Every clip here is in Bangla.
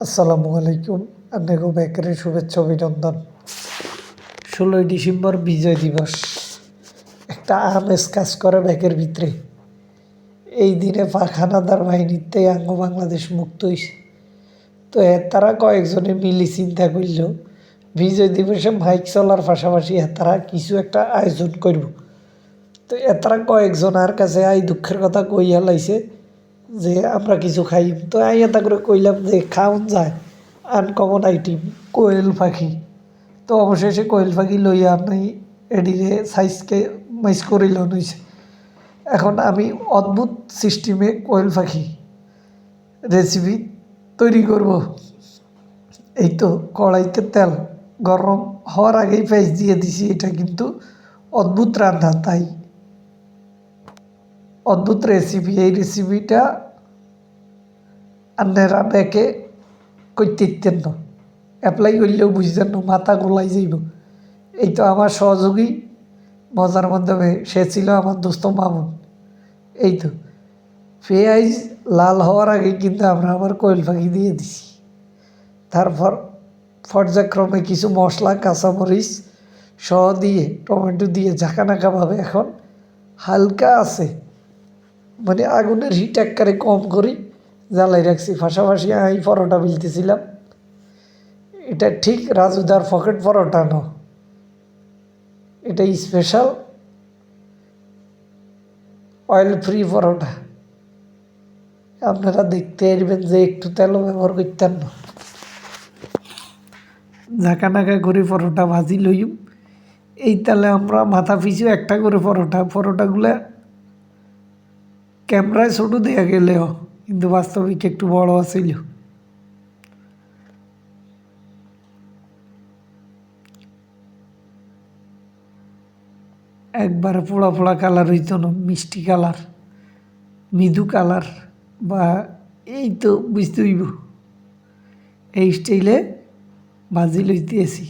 আসসালামু আলাইকুম আপনাকে ব্যাকারের শুভেচ্ছা অভিনন্দন। ষোলোই ডিসেম্বর বিজয় দিবস। একটা আমেজ কাজ করে ব্যাকের ভিতরে। এই দিনে পাখানাদার বাহিনীতে আঙ্গ বাংলাদেশ মুক্ত হয়েছে তো এর তারা কয়েকজনে মিলি চিন্তা করল, বিজয় দিবসে মাইক চলার পাশাপাশি তারা কিছু একটা আয়োজন করব। তো এ তারা কয়েকজন আর কাছে আই দুঃখের কথা কইয়া লাইছে যে আমরা কিছু খাই। তো আই এটা করে কইলাম যে খাওন যায়। আনকমন আইটেম কোয়েল পাখি। তো অবশেষে কোয়েল পাখি লইয়া নাই এডিরে সাইজকে মাইজ করে হয়েছে এখন আমি অদ্ভুত সিস্টেমে কোয়েল পাখি রেসিপি তৈরি করব। এই তো কড়াইতে তেল গরম হওয়ার আগেই পেঁয়াজ দিয়ে দিছি। এটা কিন্তু অদ্ভুত রান্না, তাই অদ্ভুত রেসিপি এই রেসিপিটা আপনারা ব্যাকে করতে ইতেন না। অ্যাপ্লাই করলেও বুঝতেন না, মাথা গোলাই যাইব। এই তো আমার সহযোগী মজার মাধ্যমে, সে ছিল আমার দোস্ত মামুন। এই তো, পেঁয়াজ লাল হওয়ার আগে কিন্তু আমরা আবার কোয়েল পাখি দিয়ে দিছি। তারপর পর্যায়ক্রমে কিছু মশলা, কাঁচামরিচ সহ দিয়ে, টমেটো দিয়ে ঝাঁকানাকাভাবে এখন হালকা আছে। মানে আগুনের হিট একবারে কম করি, জ্বালাই রাখছি। পাশাপাশি আমি পরোটা বিলতেছিলাম। এটা ঠিক রাজুদার পকেট পরোটা ন। এটা স্পেশাল অয়েল ফ্রি পরোটা। আপনারা দেখতে আসবেন যে একটু তেলও ব্যবহার করতেন না। নাকা করে পরোটা ভাজি লইম। এই তালে আমরা মাথা পিছু একটা করে পরোটা, পরোটাগুলা ক্যামেরায় ছোটো দেওয়া গেলেও কিন্তু বাস্তবিক একটু বড় আছিল। একবারে পোড়া পোড়া কালার হইতো না, মিষ্টি কালার, মৃদু কালার বা এই তো বুঝতে হইব। এই স্টাইলে ভাজি লইতে আসি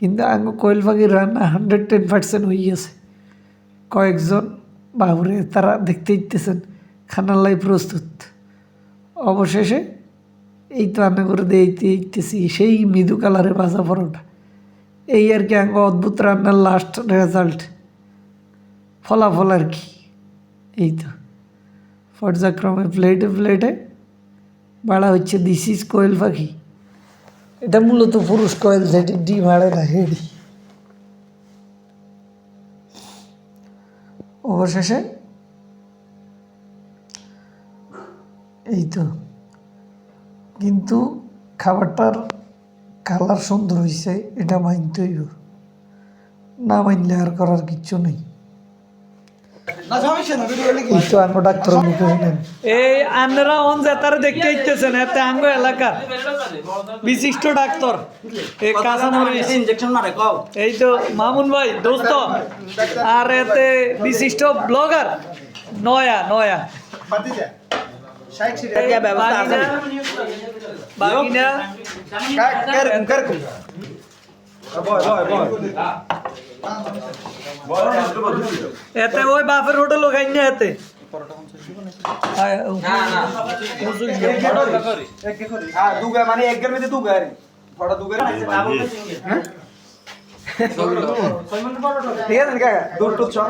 কিন্তু আঙ্গ কোয়েল পাখির রান্না হান্ড্রেড টেন পার্সেন্ট হয়ে গেছে। কয়েকজন বাবুরে তারা দেখতে ইতেছেন খানার লাই প্রস্তুত। অবশেষে এই তো রান্না করে দিতে ইতেছি সেই মৃদু কালারে ভাজা পরোটা। এই আর কি আঙ্গ অদ্ভুত রান্নার লাস্ট রেজাল্ট ফলাফল আর কি। এই তো। পর্যায়ক্রমে প্লেটে প্লেটে বাড়া হচ্ছে দিস ইজ কোয়েল পাখি। এটা মূলত পুরুষ কোয়েল, যেটি ডিম হাড়ে না, হেডি। অবশেষে এই তো কিন্তু খাবারটার কালার সুন্দর হয়েছে এটা মানতেই হবে। না মানলে আর করার কিচ্ছু নেই এই তো আঙ্গ ডাক্তার মুখে শুনেন এই আন্নারা অন যাতার দেখতে ইচ্ছেছেন এতে আঙ্গ এলাকার বিশিষ্ট ডাক্তার এই কাঁচামরিচ ইনজেকশন মারে কও এই তো মামুন ভাই দোস্ত আর এতে বিশিষ্ট ব্লগার নয়া নয়া এটা ব্যবস্থা আছে বাকিনা এতে ওই বাপের হোটেল খাই না এতে দুগা মানে একগের মধ্যে দুগা আরে বড় দুগা ঠিক আছে কাকা দুটো চল